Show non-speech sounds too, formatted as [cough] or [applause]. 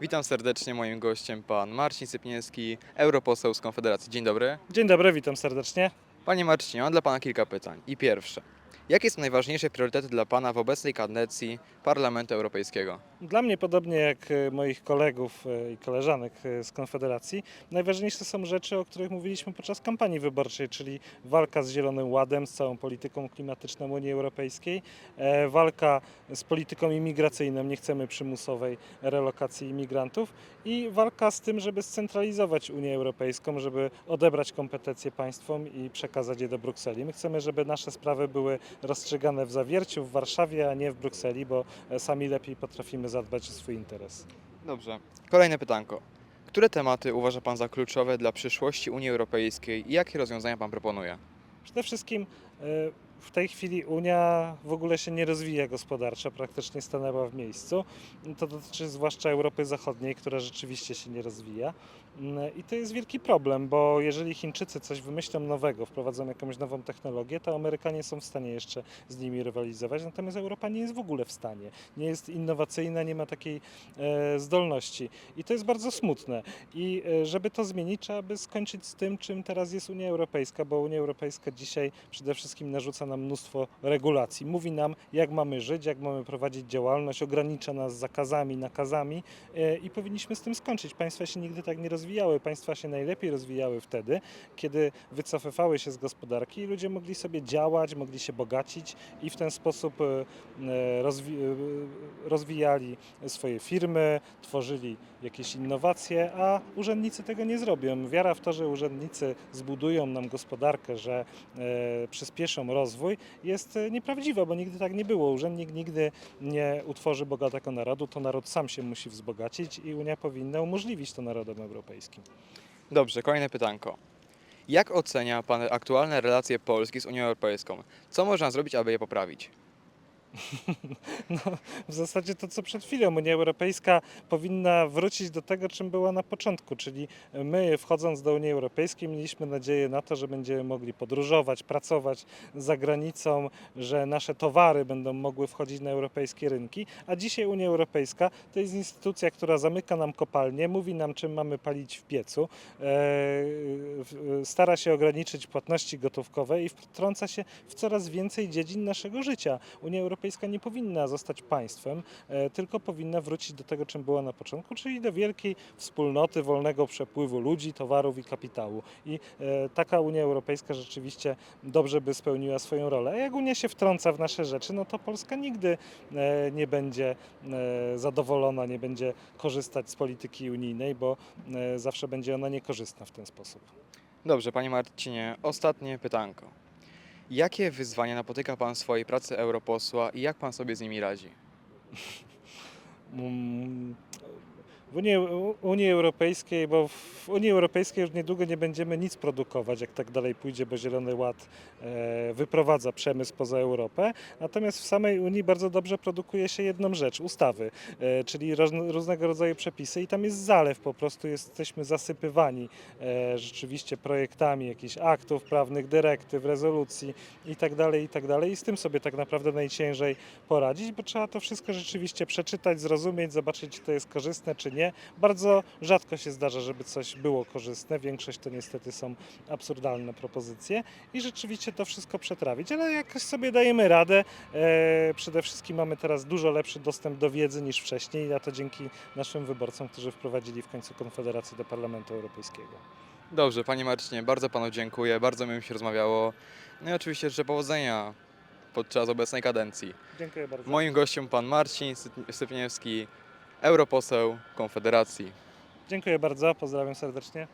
Witam serdecznie. Moim gościem pan Marcin Sypniewski, europoseł z Konfederacji. Dzień dobry. Dzień dobry, witam serdecznie. Panie Marcinie, mam dla pana kilka pytań. I pierwsze. Jakie są najważniejsze priorytety dla pana w obecnej kadencji Parlamentu Europejskiego? Dla mnie, podobnie jak e, moich kolegów e, i koleżanek e, z Konfederacji, najważniejsze są rzeczy, o których mówiliśmy podczas kampanii wyborczej, czyli walka z Zielonym Ładem, z całą polityką klimatyczną Unii Europejskiej, walka z polityką imigracyjną, nie chcemy przymusowej relokacji imigrantów i walka z tym, żeby scentralizować Unię Europejską, żeby odebrać kompetencje państwom i przekazać je do Brukseli. My chcemy, żeby nasze sprawy były rozstrzygane w Zawierciu, w Warszawie, a nie w Brukseli, bo e, sami lepiej potrafimy zadbać o swój interes. Dobrze. Kolejne pytanko. Które tematy uważa pan za kluczowe dla przyszłości Unii Europejskiej i jakie rozwiązania pan proponuje? Przede wszystkim e, w tej chwili Unia w ogóle się nie rozwija gospodarczo, praktycznie stanęła w miejscu. To dotyczy zwłaszcza Europy Zachodniej, która rzeczywiście się nie rozwija. Mm, I to jest wielki problem, bo jeżeli Chińczycy coś wymyślą nowego, wprowadzą jakąś nową technologię, to Amerykanie są w stanie jeszcze z nimi rywalizować, natomiast Europa nie jest w ogóle w stanie. Nie jest innowacyjna, nie ma takiej e, zdolności. I to jest bardzo smutne. I e, żeby to zmienić, trzeba by skończyć z tym, czym teraz jest Unia Europejska, bo Unia Europejska dzisiaj przede wszystkim narzuca nam mnóstwo regulacji. Mówi nam, jak mamy żyć, jak mamy prowadzić działalność, ogranicza nas zakazami, nakazami e, i powinniśmy z tym skończyć. Państwa się nigdy tak nie rozwijały. Państwa się najlepiej rozwijały wtedy, kiedy wycofywały się z gospodarki i ludzie mogli sobie działać, mogli się bogacić i w ten sposób e, e, rozwi- rozwijali swoje firmy, tworzyli jakieś innowacje, a urzędnicy tego nie zrobią. Wiara w to, że urzędnicy zbudują nam gospodarkę, że przyspieszą rozwój, jest e, nieprawdziwa, bo nigdy tak nie było. Urzędnik nigdy nie utworzy bogatego narodu, to naród sam się musi wzbogacić i Unia powinna umożliwić to narodom europejskim. Dobrze, kolejne pytanko. Jak ocenia pan aktualne relacje Polski z Unią Europejską? Co można zrobić, aby je poprawić? [laughs] No, w zasadzie to, co przed chwilą Unia Europejska powinna wrócić do tego, czym była na początku, czyli my wchodząc do Unii Europejskiej mieliśmy nadzieję na to, że będziemy mogli podróżować, pracować za granicą, że nasze towary będą mogły wchodzić na europejskie rynki, a dzisiaj Unia Europejska to jest instytucja, która zamyka nam kopalnie, mówi nam, czym mamy palić w piecu, e, stara się ograniczyć płatności gotówkowe i wtrąca się w coraz więcej dziedzin naszego życia. Unia Europejska nie powinna zostać państwem, e, tylko powinna wrócić do tego, czym była na początku, czyli do wielkiej wspólnoty wolnego przepływu ludzi, towarów i kapitału. I e, taka Unia Europejska rzeczywiście dobrze by spełniła swoją rolę. A jak Unia się wtrąca w nasze rzeczy, no to Polska nigdy e, nie będzie zadowolona, nie będzie korzystać z polityki unijnej, bo zawsze będzie ona niekorzystna w ten sposób. Dobrze, panie Marcinie, ostatnie pytanko. Jakie wyzwania napotyka pan w swojej pracy europosła i jak pan sobie z nimi radzi? W Unii, Unii Europejskiej, bo w Unii Europejskiej już niedługo nie będziemy nic produkować, jak tak dalej pójdzie, bo Zielony Ład e, wyprowadza przemysł poza Europę. Natomiast w samej Unii bardzo dobrze produkuje się jedną rzecz, ustawy, e, czyli różnego rodzaju przepisy i tam jest zalew, po prostu jesteśmy zasypywani e, rzeczywiście projektami jakichś aktów prawnych, dyrektyw, rezolucji i tak dalej, i tak. I z tym sobie tak naprawdę najciężej poradzić, bo trzeba to wszystko rzeczywiście przeczytać, zrozumieć, zobaczyć, czy to jest korzystne, czy nie. Bardzo rzadko się zdarza, żeby coś było korzystne. Większość to niestety są absurdalne propozycje i rzeczywiście to wszystko przetrawić, ale jakoś sobie dajemy radę. E, przede wszystkim mamy teraz dużo lepszy dostęp do wiedzy niż wcześniej, a to dzięki naszym wyborcom, którzy wprowadzili w końcu Konfederację do Parlamentu Europejskiego. Dobrze, panie Marcinie, bardzo panu dziękuję, bardzo mi się rozmawiało. No i oczywiście życzę powodzenia podczas obecnej kadencji. Dziękuję bardzo. Moim gościem pan Marcin Syp- Sypniewski, europoseł Konfederacji. Dziękuję bardzo, pozdrawiam serdecznie.